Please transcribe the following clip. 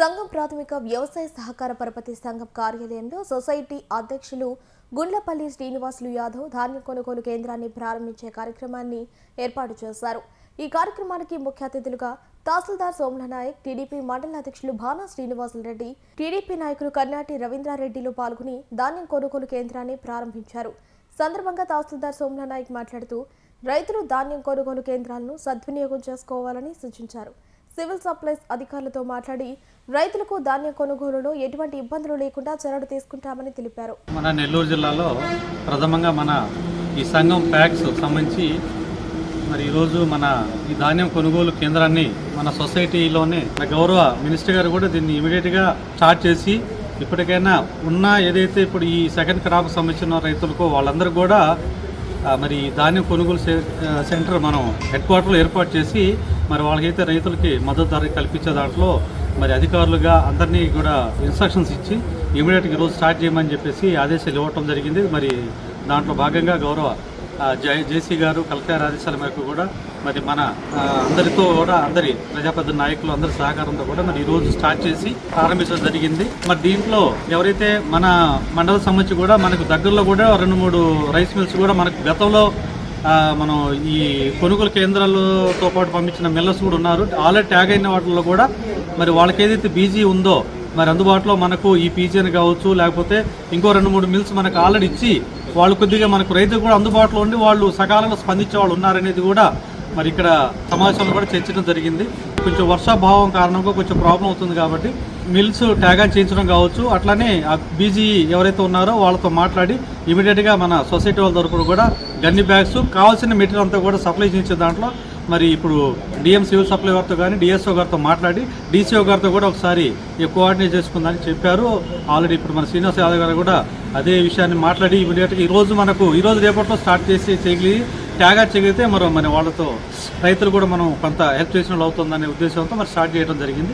సంఘం ప్రాథమిక వ్యవసాయ సహకార పరపతి సంఘం కార్యాలయంలో సొసైటీ అధ్యక్షులు గుండ్లపల్లి శ్రీనివాసులు యాదవ్ ధాన్యం కొనుగోలు కేంద్రాన్ని ప్రారంభించే కార్యక్రమాన్ని ఏర్పాటు చేశారు. ఈ కార్యక్రమానికి ముఖ్య అతిథులుగా తహసీల్దార్ సోమల నాయక్ టీడీపీ మండల అధ్యక్షులు భానా శ్రీనివాసులు రెడ్డి టీడీపీ నాయకులు కర్నాటి రవీంద్రారెడ్డిలు పాల్గొని ధాన్యం కొనుగోలు కేంద్రాన్ని ప్రారంభించారు. సందర్భంగా తహసీల్దార్ సోమల నాయక్ మాట్లాడుతూ రైతులు ధాన్యం కొనుగోలు కేంద్రాలను సద్వినియోగం చేసుకోవాలని సూచించారు. సివిల్ సప్లైస్ అధికారులతో మాట్లాడి రైతులకు ధాన్యం కొనుగోలులో ఎటువంటి ఇబ్బందులు లేకుండా చర్యలు తీసుకుంటామని తెలిపారు. మన నెల్లూరు జిల్లాలో ప్రథమంగా మన ఈ సంఘం ప్యాక్స్ సంబంధించి మరి ఈరోజు మన ఈ ధాన్యం కొనుగోలు కేంద్రాన్ని మన సొసైటీలోనే మన గౌరవ మినిస్టర్ గారు కూడా దీన్ని ఇమీడియట్గా స్టార్ట్ చేసి ఇప్పటికైనా ఉన్న ఏదైతే ఇప్పుడు ఈ సెకండ్ క్రాప్ సంబంధించిన రైతులకు వాళ్ళందరూ కూడా మరి ధాన్యం కొనుగోలు సెంటర్ మనం హెడ్ క్వార్టర్లో ఏర్పాటు చేసి మరి వాళ్ళకైతే రైతులకి మద్దతు ధర కల్పించే దాంట్లో మరి అధికారులుగా అందరినీ కూడా ఇన్స్ట్రక్షన్స్ ఇచ్చి ఇమీడియట్గా ఈరోజు స్టార్ట్ చేయమని చెప్పేసి ఆదేశాలు ఇవ్వటం జరిగింది. మరి దాంట్లో భాగంగా గౌరవ జేసీ గారు కలెక్టర్ ఆదేశాల మేరకు కూడా మరి మన అందరితో కూడా అందరి ప్రజాపతి నాయకులు అందరి సహకారంతో కూడా మరి ఈరోజు స్టార్ట్ చేసి ప్రారంభించడం జరిగింది. మరి దీంట్లో ఎవరైతే మన మండల సంబంధించి కూడా మనకు దగ్గరలో కూడా రెండు మూడు రైస్ మిల్స్ కూడా మనకు గతంలో మనం ఈ కొనుగోలు కేంద్రాలతో పాటు పంపించిన మిల్లర్స్ కూడా ఉన్నారు. ఆల్రెడీ ట్యాగ్ అయిన వాటిల్లో కూడా మరి వాళ్ళకి ఏదైతే బీజీ ఉందో మరి అందుబాటులో మనకు ఈ పీజీని కావచ్చు లేకపోతే ఇంకో రెండు మూడు మిల్స్ మనకు ఆల్రెడీ ఇచ్చి వాళ్ళు కొద్దిగా మనకు రైతులు కూడా అందుబాటులో ఉండి వాళ్ళు సకాలంలో స్పందించే వాళ్ళు ఉన్నారనేది కూడా మరి ఇక్కడ సమావేశంలో కూడా చర్చించడం జరిగింది. కొంచెం వర్షాభావం కారణంగా కొంచెం ప్రాబ్లం అవుతుంది కాబట్టి మిల్స్ ట్యాగాన్ చేయించడం కావచ్చు అట్లానే ఆ బీజీ ఎవరైతే ఉన్నారో వాళ్ళతో మాట్లాడి ఇమీడియట్గా మన సొసైటీ వాళ్ళ తరపున కూడా గన్ని బ్యాగ్స్ కావాల్సిన మెటీరియల్ అంతా కూడా సప్లై చేయించే దాంట్లో మరి ఇప్పుడు డిఎం సివిల్ సప్లై గారితో కానీ డిఎస్ఓ గారితో మాట్లాడి డీసీఓ గారితో కూడా ఒకసారి కోఆర్డినేట్ చేసుకుందని చెప్పారు. ఆల్రెడీ ఇప్పుడు మన శ్రీనివాస్ యాదవ్ గారు కూడా అదే విషయాన్ని మాట్లాడి ఇమీడియట్గా ఈరోజు మనకు ఈ రోజు రేపట్లో స్టార్ట్ చేసి చెగిలి ట్యాగా చేయగలిగితే మనం మన వాళ్ళతో రైతులు కూడా మనం కొంత హెల్ప్ చేసిన వాళ్ళు అవుతుందనే ఉద్దేశంతో మరి స్టార్ట్ చేయడం జరిగింది.